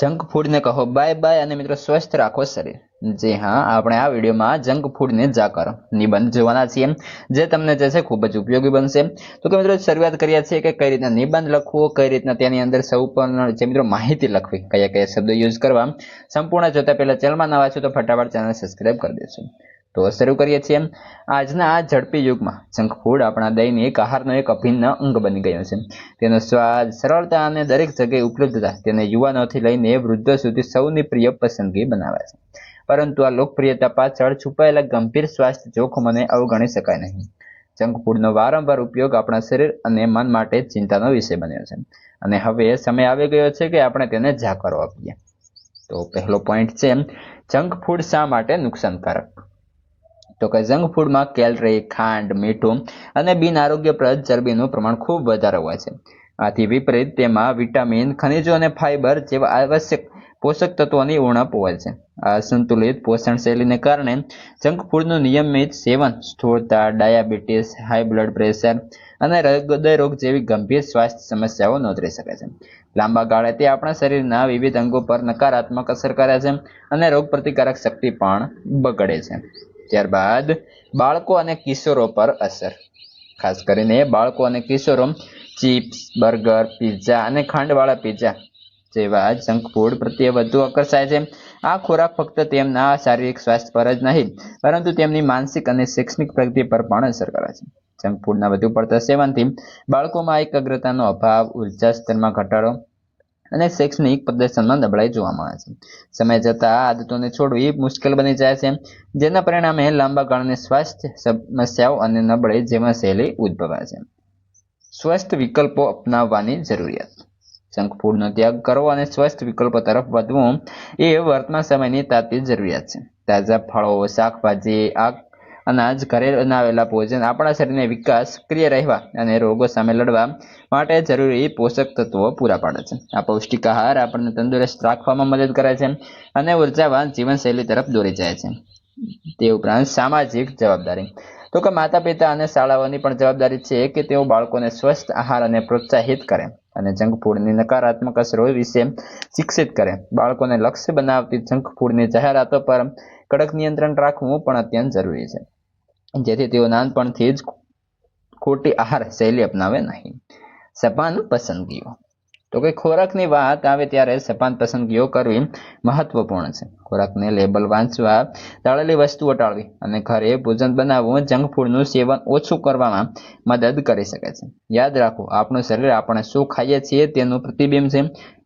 Junk ફૂડને કહો. Bye bye અને મિત્રો સ્વસ્થ રાખો શરીર. જી હા, આપણે આ વિડીયોમાં જંક ફૂડને જાકર નિબંધ જોવાના છીએ, જે તમને જે છે ખૂબ જ ઉપયોગી બનશે. તો કે મિત્રો, શરૂઆત કરીએ છીએ કે કઈ રીતના નિબંધ લખવો, કઈ રીતના તેની અંદર સૌ પણ જે મિત્રો માહિતી લખવી, કયા કયા શબ્દો યુઝ કરવા. સંપૂર્ણ જોતા પહેલાં ચેનલમાં નવા છો તો ફટાફટ ચેનલ સબસ્ક્રાઈબ કરી દેજો. તો શરૂ કરીએ છીએ આજના આ ઝડપી યુગમાં જંક ફૂડ આપણા દૈનિક આહારનો એક અભિન્ન અંગ બની ગયો છે. તેનો સ્વાદ, સરળતા અને દરેક જગ્યાએ ઉપલબ્ધતા તેને યુવાનોથી લઈને વૃદ્ધો સુધી સૌની પ્રિય પસંદગી બનાવે છે. પરંતુ આ લોકપ્રિયતા પાછળ છુપાયેલા ગંભીર સ્વાસ્થ્ય જોખમોને અવગણી શકાય નહીં. જંક ફૂડનો વારંવાર ઉપયોગ આપણા શરીર અને મન માટે ચિંતાનો વિષય બન્યો છે. અને હવે સમય આવી ગયો છે કે આપણે તેને ઝાકરો આપીએ. તો પહેલો પોઈન્ટ છે જંક ફૂડ શા માટે નુકસાનકારક? તો કે જંક ફૂડમાં કેલરી, ખાંડ, મીઠું અને બિન આરોગ્યપ્રદ ચરબીનું પ્રમાણ ખૂબ વધારે હોય છે. આથી વિપરીત તેમાં વિટામિન, ખનિજો અને ફાઇબર જેવા આવશ્યક પોષક તત્વોની ઉણપ હોય છે. આ સંતુલિત પોષણ શૈલીને કારણે જંક ફૂડનું નિયમિત સેવન, સ્થૂળતા, ડાયાબિટીસ, હાઈ બ્લડ પ્રેશર અને હૃદય રોગ જેવી ગંભીર સ્વાસ્થ્ય સમસ્યાઓ નોંધી શકે છે. લાંબા ગાળે તે આપણા શરીરના વિવિધ અંગો પર નકારાત્મક અસર કરે છે અને રોગ પ્રતિકારક શક્તિ પણ બગડે છે. ત્યારબાદ બાળકો અને કિશોરો પર અસર. ખાસ કરીને બાળકો અને કિશોરો ચિપ્સ, બર્ગર, પિઝા અને ખાંડવાળા પિઝા જેવા જંક ફૂડ પ્રત્યે વધુ આકર્ષાય છે. આ ખોરાક ફક્ત તેમના શારીરિક સ્વાસ્થ્ય પર જ નહીં, પરંતુ તેમની માનસિક અને શૈક્ષણિક પ્રગતિ પર પણ અસર કરે છે. જંક ફૂડના વધુ પડતા સેવનથી બાળકોમાં એકાગ્રતાનો અભાવ, ઊર્જા સ્તરમાં ઘટાડો અને શૈક્ષણિક પ્રદર્શનમાં નબળાઈ જોવા મળે છે. સમય જતાં આ આદતોને છોડવી મુશ્કેલ બની જાય છે, જેના પરિણામે લાંબા ગાળાની સ્વાસ્થ્ય સમસ્યાઓ અને નબળાઈ જેમાં સહેલી ઉદ્ભવે છે. સ્વસ્થ વિકલ્પો અપનાવવાની જરૂરિયાત. જંક ફૂડનો ત્યાગ કરવો અને સ્વસ્થ વિકલ્પો તરફ વધવું એ વર્તમાન સમયની તાતી જરૂરિયાત છે. તાજા ફળો, શાકભાજી, આગ અનાજ, ઘરે બનાવેલા ભોજન, આપણા શરીરને વિકાસ સક્રિય રહેવા અને રોગો સામે લડવા માટે જરૂરી પોષક તત્વો પૂરા પાડે છે. આ પૌષ્ટિક આહાર આપણને તંદુરસ્ત રાખવામાં મદદ કરે છે અને ઉર્જાવાન જીવનશૈલી તરફ દોરી જાય છે. તે ઉપરાંત સામાજિક જવાબદારી. તો કે માતા પિતા અને શાળાઓની પણ જવાબદારી છે કે તેઓ બાળકોને સ્વસ્થ આહાર અને પ્રોત્સાહિત કરે અને જંક ફૂડની નકારાત્મક અસરો વિશે શિક્ષિત કરે. બાળકોને લક્ષ્ય બનાવતી જંક ફૂડની જાહેરાતો પર કડક નિયંત્રણ રાખવું પણ અત્યંત જરૂરી છે. જેથી તેઓ નાનપણથી જ ખોટી આહાર શૈલી અપનાવે નહીં. સપાન પસંદગીઓ. તો કે ખોરાકની વાત આવે ત્યારે સપાન પસંદગીઓ કરવી મહત્વપૂર્ણ છે. ખોરાકને લેબલ વાંચવા, તળેલી વસ્તુઓ ટાળવી અને ઘરે ભોજન બનાવવું જંક ફૂડનું સેવન ઓછું કરવામાં મદદ કરી શકે છે. યાદ રાખો, આપણું શરીર આપણે શું ખાઈએ છીએ તેનું પ્રતિબિંબ છે.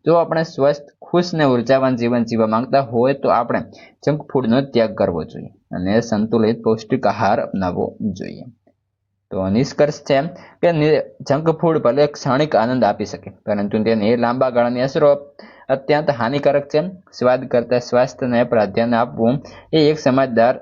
જો આપણે સ્વસ્થ ખુશ ને ઉર્જાવાન જીવન જીવવા માંગતા હોય તો આપણે જંક ફૂડનો ત્યાગ કરવો જોઈએ અને સંતુલિત પૌષ્ટિક આહાર અપનાવવો જોઈએ. તો નિષ્કર્ષ છે કે જંક ફૂડ ભલે ક્ષણિક આનંદ આપી શકે, પરંતુ તેની લાંબા ગાળાની અસરો અત્યંત હાનિકારક છે. સ્વાદ કરતાં સ્વાસ્થ્યને પ્રાધાન્ય આપવું એ એક સમજદાર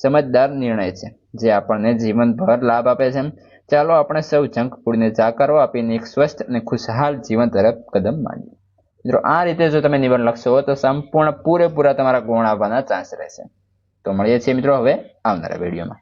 સમજદાર નિર્ણય છે, જે આપણને જીવનભર લાભ આપે છે. ચાલો આપણે સૌ જંક ફૂડને જાકારો આપીને એક સ્વસ્થ અને ખુશહાલ જીવન તરફ કદમ માંડીએ. મિત્રો, આ રીતે જો તમે નિબંધ લખશો, તો સંપૂર્ણ પૂરેપૂરા તમારા ગુણ આવવાના ચાન્સ રહેશે. તો મળીએ છીએ મિત્રો હવે આવનારા વિડીયોમાં.